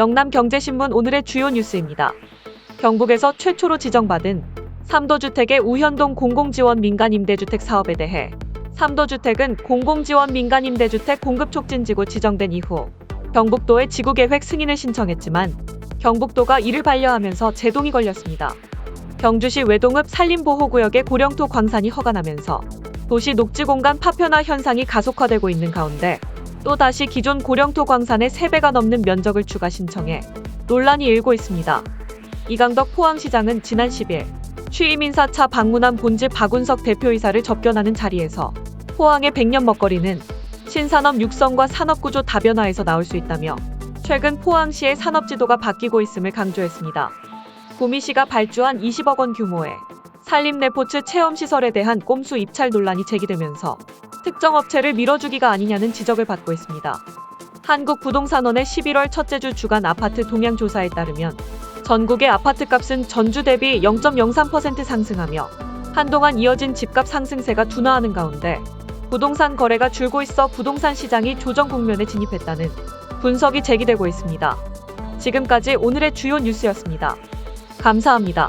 영남경제신문 오늘의 주요 뉴스입니다. 경북에서 최초로 지정받은 삼도주택의 우현동 공공지원 민간임대주택 사업에 대해 삼도주택은 공공지원 민간임대주택 공급촉진지구 지정된 이후 경북도에 지구계획 승인을 신청했지만 경북도가 이를 반려하면서 제동이 걸렸습니다. 경주시 외동읍 산림보호구역의 고령토 광산이 허가나면서 도시 녹지공간 파편화 현상이 가속화되고 있는 가운데 또다시 기존 고령토 광산의 3배가 넘는 면적을 추가 신청해 논란이 일고 있습니다. 이강덕 포항시장은 지난 10일 취임 인사차 방문한 본지 박운석 대표이사를 접견하는 자리에서 포항의 백년 먹거리는 신산업 육성과 산업구조 다변화에서 나올 수 있다며 최근 포항시의 산업지도가 바뀌고 있음을 강조했습니다. 구미시가 발주한 20억 원 규모의 산림레포츠 체험시설에 대한 꼼수 입찰 논란이 제기되면서 특정 업체를 밀어주기가 아니냐는 지적을 받고 있습니다. 한국부동산원의 11월 첫째 주 주간 아파트 동향 조사에 따르면 전국의 아파트 값은 전주 대비 0.03% 상승하며 한동안 이어진 집값 상승세가 둔화하는 가운데 부동산 거래가 줄고 있어 부동산 시장이 조정 국면에 진입했다는 분석이 제기되고 있습니다. 지금까지 오늘의 주요 뉴스였습니다. 감사합니다.